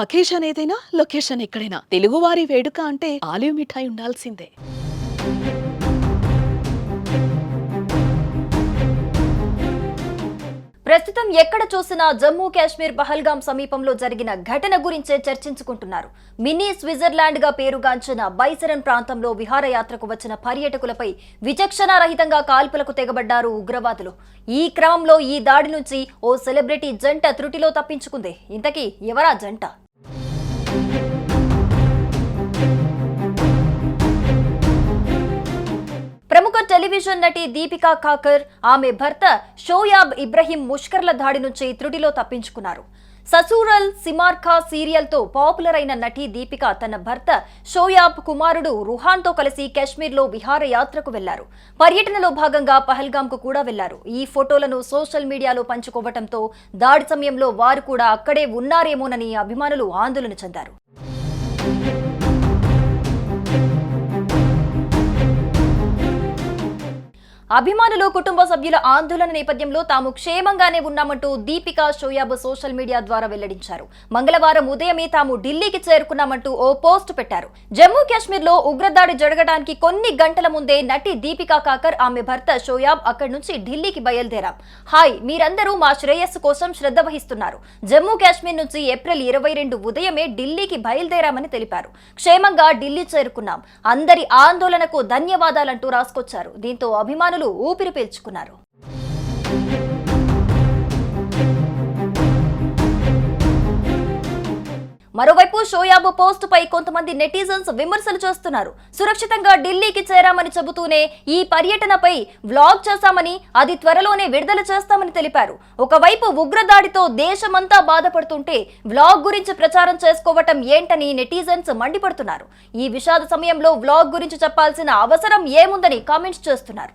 Occasion ఏదైనా location ఎక్కడైనా. తెలుగువారి వేడుక అంటే ఆలివ్ మిఠాయి ఉండాల్సిందే. ప్రస్తుతం ఎక్కడ చూసినా జమ్మూ కాశ్మీర్ పహల్గాం సమీపంలో జరిగిన ఘటన గురించే చర్చించుకుంటున్నారు. మినీ స్విట్జర్లాండ్గా పేరుగాంచిన బైసరన్ ప్రాంతంలో విహారయాత్రకు వచ్చిన పర్యాటకులపై విచక్షణారహితంగా కాల్పులకు తెగబడ్డారు ఉగ్రవాదులు. ఈ క్రమంలో ఈ దాడి నుంచి ఓ సెలబ్రిటీ జంట త్రుటిలో తప్పించుకుంది. ఇంతకీ ఎవరా జంట? టెలివిజన్ నటి దీపికా కాకర్ ఆమె భర్త షోయాబ్ ఇబ్రహీం ముష్కర్ల దాడి నుంచి త్రుటిలో తప్పించుకున్నారు. ససూరల్ సిమార్ఖా సీరియల్తో పాపులర్ అయిన నటి దీపిక తన భర్త షోయాబ్ కుమారుడు రుహాన్తో కలిసి కాశ్మీర్లో విహారయాత్రకు వెళ్ళారు. పర్యటనలో భాగంగా పహల్గామ్కు కూడా వెళ్ళారు. ఈ ఫోటోలను సోషల్ మీడియాలో పంచుకోవడంతో దాడి సమయంలో వారు కూడా అక్కడే ఉన్నారేమోనని అభిమానులు ఆందోళన చెందారు. అభిమానులు కుటుంబ సభ్యుల ఆందోళన నేపథ్యంలో తాము క్షేమంగానే ఉన్నామంటూ దీపిక షోయాబ్ సోషల్ మీడియా ద్వారా వెల్లడించారు. మంగళవారం ఉదయమే తాము ఢిల్లీకి చేరుకున్నామంటూ ఓ పోస్ట్ పెట్టారు. జమ్మూ కాశ్మీర్లో ఉగ్రదాడి జరగడానికి కొన్ని గంటల ముందే నటి దీపికా కాకర్ ఆమె భర్త షోయాబ్ అక్కడి నుంచి ఢిల్లీకి బయలుదేరాం. హాయ్ మీరందరూ మా శ్రేయస్సు కోసం శ్రద్ధ వహిస్తున్నారు. జమ్మూ కాశ్మీర్ నుంచి ఏప్రిల్ ఇరవై రెండు ఉదయమే ఢిల్లీకి బయలుదేరామని తెలిపారు. క్షేమంగా ఢిల్లీ చేరుకున్నాం. అందరి ఆందోళనకు ధన్యవాదాలంటూ రాసుకొచ్చారు. దీంతో అభిమానులు ఊపిరి పీల్చుకున్నారు. మరోవైపు షోయాబు పోస్ట్ పై కొంతమంది నెటిజన్స్ విమర్శలు చేస్తున్నారు. సురక్షితంగా ఢిల్లీకి చేరామని చెబుతూనే ఈ పర్యటనపై వ్లాగ్ చేశామని అది త్వరలోనే విడుదల చేస్తామని తెలిపారు. ఒకవైపు ఉగ్రదాడితో దేశమంతా బాధపడుతుంటే వ్లాగ్ గురించి ప్రచారం చేసుకోవటం ఏంటని నెటిజన్స్ మండిపడుతున్నారు. ఈ విషాద సమయంలో వ్లాగ్ గురించి చెప్పాల్సిన అవసరం ఏముందని కామెంట్స్ చేస్తున్నారు.